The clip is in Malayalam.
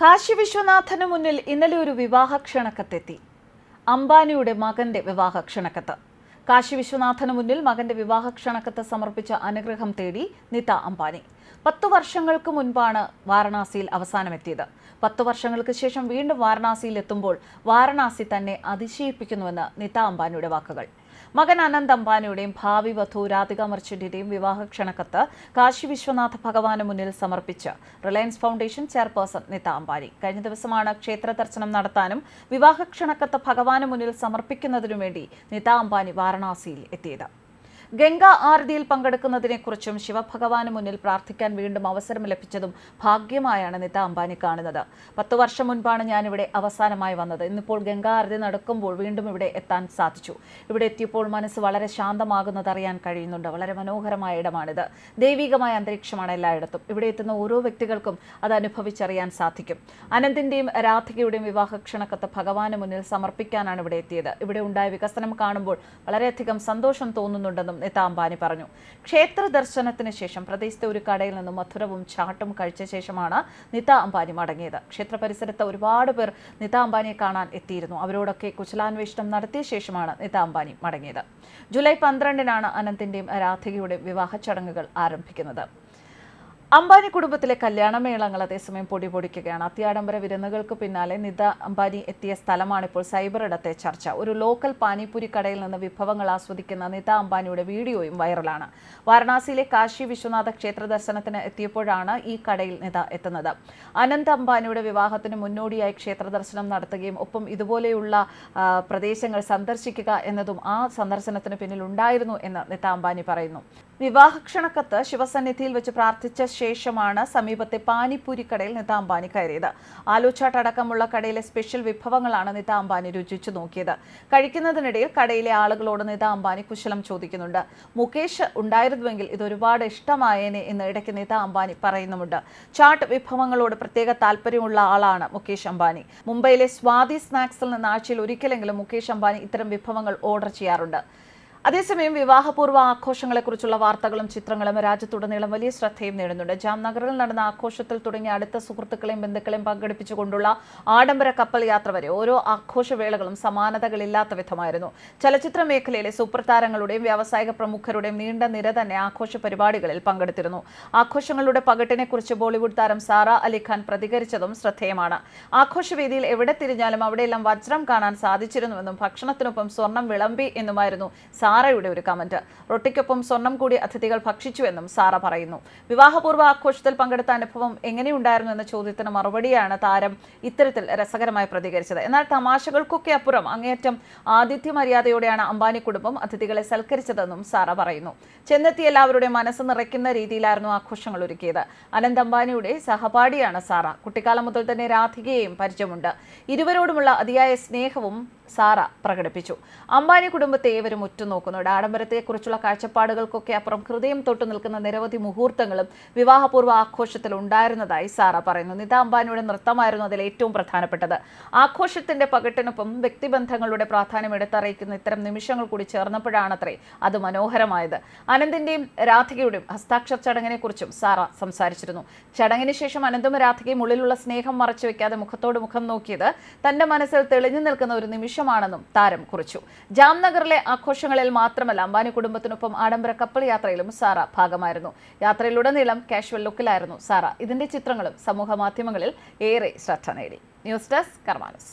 കാശി വിശ്വനാഥന് മുന്നിൽ ഇന്നലെ ഒരു വിവാഹ ക്ഷണക്കത്തെത്തി അംബാനിയുടെ മകന്റെ വിവാഹ ക്ഷണക്കത്ത് കാശി വിശ്വനാഥന് മുന്നിൽ മകന്റെ വിവാഹ ക്ഷണക്കത്ത് സമർപ്പിച്ച അനുഗ്രഹം തേടി നിത അംബാനി. പത്തു വർഷങ്ങൾക്ക് മുൻപാണ് വാരണാസിയിൽ അവസാനമെത്തിയത്. പത്തു വർഷങ്ങൾക്ക് ശേഷം വീണ്ടും വാരണാസിയിൽ എത്തുമ്പോൾ വാരണാസി തന്നെ അതിശയിപ്പിക്കുന്നുവെന്ന് നിത അംബാനിയുടെ വാക്കുകൾ. മകൻ അനന്ത് അംബാനിയുടെയും ഭാവി വധു രാധിക മർച്ചന്റിന്റെയും വിവാഹ ക്ഷണക്കത്ത് കാശി വിശ്വനാഥ ഭഗവാന് മുന്നിൽ സമർപ്പിച്ച് Reliance foundation chairperson Nita Ambani. കഴിഞ്ഞ ദിവസമാണ് ക്ഷേത്ര ദർശനം നടത്താനും വിവാഹ ക്ഷണക്കത്ത് ഭഗവാന് മുന്നിൽ സമർപ്പിക്കുന്നതിനു വേണ്ടി നിത അംബാനി വാരണാസിയിൽ എത്തിയത്. ഗംഗ ആരതിയിൽ പങ്കെടുക്കുന്നതിനെക്കുറിച്ചും ശിവഭഗവാന് മുന്നിൽ പ്രാർത്ഥിക്കാൻ വീണ്ടും അവസരം ലഭിച്ചതും ഭാഗ്യമായാണ് നിത അംബാനി കാണുന്നത്. പത്തു വർഷം മുൻപാണ് ഞാനിവിടെ അവസാനമായി വന്നത്. ഇന്നിപ്പോൾ ഗംഗാ ആരതി നടക്കുമ്പോൾ വീണ്ടും ഇവിടെ എത്താൻ സാധിച്ചു. ഇവിടെ എത്തിയപ്പോൾ മനസ്സ് വളരെ ശാന്തമാകുന്നത് അറിയാൻ കഴിയുന്നുണ്ട്. വളരെ മനോഹരമായ ഇടമാണിത്. ദൈവികമായ അന്തരീക്ഷമാണ് എല്ലായിടത്തും. ഇവിടെ എത്തുന്ന ഓരോ വ്യക്തികൾക്കും അത് അനുഭവിച്ചറിയാൻ സാധിക്കും. അനന്തിന്റെയും രാധികയുടെയും വിവാഹക്ഷണക്കത്ത് ഭഗവാന് മുന്നിൽ സമർപ്പിക്കാനാണ് ഇവിടെ എത്തിയത്. ഇവിടെ ഉണ്ടായ വികസനം കാണുമ്പോൾ വളരെയധികം സന്തോഷം തോന്നുന്നുണ്ടെന്നും നിത അംബാനി പറഞ്ഞു. ക്ഷേത്ര ദർശനത്തിന് ശേഷം പ്രദേശത്തെ ഒരു കടയിൽ നിന്നും മധുരവും ചാട്ടും കഴിച്ച ശേഷമാണ് നിത അംബാനി മടങ്ങിയത്. ക്ഷേത്ര പരിസരത്ത് ഒരുപാട് പേർ നിത അംബാനിയെ കാണാൻ എത്തിയിരുന്നു. അവരോടൊക്കെ കുശലാന്വേഷണം നടത്തിയ ശേഷമാണ് നിത അംബാനി മടങ്ങിയത്. ജൂലൈ പന്ത്രണ്ടിനാണ് അനന്തിന്റെയും രാധികയുടെയും വിവാഹ ചടങ്ങുകൾ ആരംഭിക്കുന്നത്. അംബാനി കുടുംബത്തിലെ കല്യാണമേളങ്ങൾ അതേസമയം പൊടി പൊടിക്കുകയാണ്. അത്യാഡംബര വിരുന്നുകൾക്ക് പിന്നാലെ നിത അംബാനി എത്തിയ സ്ഥലമാണ് ഇപ്പോൾ സൈബർ ഇടത്തെ ചർച്ച. ഒരു ലോക്കൽ പാനിപ്പൂരി കടയിൽ നിന്ന് വിഭവങ്ങൾ ആസ്വദിക്കുന്ന നിത അംബാനിയുടെ വീഡിയോയും വൈറലാണ്. വാരണാസിയിലെ കാശി വിശ്വനാഥ ക്ഷേത്ര ദർശനത്തിന് എത്തിയപ്പോഴാണ് ഈ കടയിൽ നിത എത്തുന്നത്. അനന്ത് അംബാനിയുടെ വിവാഹത്തിന് മുന്നോടിയായി ക്ഷേത്ര ദർശനം നടത്തുകയും ഒപ്പം ഇതുപോലെയുള്ള പ്രദേശങ്ങൾ സന്ദർശിക്കുക എന്നതും ആ സന്ദർശനത്തിന് പിന്നിൽ ഉണ്ടായിരുന്നു എന്ന് നിത അംബാനി പറയുന്നു. വിവാഹക്ഷണക്കത്ത് ശിവസന്നിധിയിൽ വെച്ച് പ്രാർത്ഥിച്ച ശേഷമാണ് സമീപത്തെ പാനിപ്പൂരി കടയിൽ നിത അംബാനി കയറിയത്. ആലുച്ചാട്ട് അടക്കമുള്ള കടയിലെ സ്പെഷ്യൽ വിഭവങ്ങളാണ് നിത അംബാനി രുചിച്ചു നോക്കിയത്. കഴിക്കുന്നതിനിടയിൽ കടയിലെ ആളുകളോട് നിത അംബാനി കുശലം ചോദിക്കുന്നുണ്ട്. മുകേഷ് ഉണ്ടായിരുന്നുവെങ്കിൽ ഇതൊരുപാട് ഇഷ്ടമായേനെ എന്ന് ഇടയ്ക്ക് നിത അംബാനി പറയുന്നുമുണ്ട്. ചാട്ട് വിഭവങ്ങളോട് പ്രത്യേക താല്പര്യമുള്ള ആളാണ് മുകേഷ് അംബാനി. മുംബൈയിലെ സ്വാതി സ്നാക്സിൽ നിന്ന് ആഴ്ചയിൽ ഒരിക്കലെങ്കിലും മുകേഷ് അംബാനി ഇത്തരം വിഭവങ്ങൾ ഓർഡർ ചെയ്യാറുണ്ട്. അതേസമയം വിവാഹപൂർവ ആഘോഷങ്ങളെക്കുറിച്ചുള്ള വാർത്തകളും ചിത്രങ്ങളും രാജ്യത്തുടനീളം വലിയ ശ്രദ്ധയും നേടുന്നുണ്ട്. ജാംനഗറിൽ നടന്ന ആഘോഷത്തിൽ തുടങ്ങിയ അടുത്ത സുഹൃത്തുക്കളെയും ബന്ധുക്കളെയും പങ്കെടുപ്പിച്ചുകൊണ്ടുള്ള ആഡംബര കപ്പൽ യാത്ര വരെ ഓരോ ആഘോഷവേളകളും സമാനതകളില്ലാത്ത വിധമായിരുന്നു. ചലച്ചിത്ര മേഖലയിലെ സൂപ്പർ താരങ്ങളുടെയും വ്യാവസായിക പ്രമുഖരുടെയും നീണ്ട നിര തന്നെ ആഘോഷ പരിപാടികളിൽ പങ്കെടുത്തിരുന്നു. ആഘോഷങ്ങളുടെ പകിട്ടിനെക്കുറിച്ച് ബോളിവുഡ് താരം സാറ അലിഖാൻ പ്രതികരിച്ചതും ശ്രദ്ധേയമാണ്. ആഘോഷവേദിയിൽ എവിടെ തിരിഞ്ഞാലും അവിടെയെല്ലാം വജ്രം കാണാൻ സാധിച്ചിരുന്നുവെന്നും ഭക്ഷണത്തിനൊപ്പം സ്വർണം വിളമ്പി എന്നുമായിരുന്നു സാറയുടെ ഒരു കമന്റ് റൊട്ടിക്കൊപ്പം സ്വർണം കൂടി അതിഥികൾ ഭക്ഷിച്ചുവെന്നും സാറ പറയുന്നു. വിവാഹപൂർവ ആഘോഷത്തിൽ പങ്കെടുത്ത അനുഭവം എങ്ങനെയുണ്ടായിരുന്നു എന്ന ചോദ്യത്തിന് മറുപടിയാണ് താരം ഇത്തരത്തിൽ രസകരമായി പ്രതികരിച്ചത്. എന്നാൽ തമാശകൾക്കൊക്കെ അപ്പുറം അങ്ങേയറ്റം ആതിഥ്യ മര്യാദയോടെയാണ് അംബാനി കുടുംബം അതിഥികളെ സൽക്കരിച്ചതെന്നും സാറ പറയുന്നു. ചെന്നെത്തി എല്ലാവരുടെയും മനസ്സ് നിറയ്ക്കുന്ന രീതിയിലായിരുന്നു ആഘോഷങ്ങൾ ഒരുക്കിയത്. അനന്ത് അംബാനിയുടെ സഹപാഠിയാണ് സാറ. കുട്ടിക്കാലം മുതൽ തന്നെ രാധികയെയും പരിചയമുണ്ട്. ഇരുവരോടുമുള്ള അതിയായ സ്നേഹവും സാറ പ്രകടിപ്പിച്ചു. അംബാനി കുടുംബത്തെ ഏവരും ഉറ്റുനോക്കുന്നുണ്ട് ആഡംബരത്തെക്കുറിച്ചുള്ള കാഴ്ചപ്പാടുകൾക്കൊക്കെ അപ്പുറം ഹൃദയം തൊട്ടു നിൽക്കുന്ന നിരവധി മുഹൂർത്തങ്ങളും വിവാഹപൂർവ ആഘോഷത്തിൽ ഉണ്ടായിരുന്നതായി സാറ പറയുന്നു. നിത അംബാനിയുടെ നൃത്തമായിരുന്നു അതിൽ ഏറ്റവും പ്രധാനപ്പെട്ടത്. ആഘോഷത്തിന്റെ പകിട്ടിനൊപ്പം വ്യക്തിബന്ധങ്ങളുടെ പ്രാധാന്യം എടുത്തറിയിക്കുന്ന ഇത്തരം നിമിഷങ്ങൾ കൂടി ചേർന്നപ്പോഴാണത്രേ അത് മനോഹരമായത്. അനന്തിന്റെയും രാധികയുടെയും ഹസ്താക്ഷർ ചടങ്ങിനെക്കുറിച്ചും സാറ സംസാരിച്ചിരുന്നു. ചടങ്ങിന് ശേഷം അനന്തും രാധികയും ഉള്ളിലുള്ള സ്നേഹം മറച്ചു വെക്കാതെ മുഖത്തോട് മുഖം നോക്കിയത് തന്റെ മനസ്സിൽ തെളിഞ്ഞു നിൽക്കുന്ന ഒരു നിമിഷമാണെന്നും താരം കുറിച്ചു. ജാംനഗറിലെ ആഘോഷങ്ങളിൽ മാത്രമല്ല അംബാനി കുടുംബത്തിനൊപ്പം ആഡംബര കപ്പൽ യാത്രയിലും സാറ ഭാഗമായിരുന്നു. യാത്രയിലുടനീളം കാഷ്വൽ ലുക്കിലായിരുന്നു സാറ. ഇതിന്റെ ചിത്രങ്ങളും സമൂഹ മാധ്യമങ്ങളിൽ ഏറെ ശ്രദ്ധ നേടി. News desk കർമാനസ്.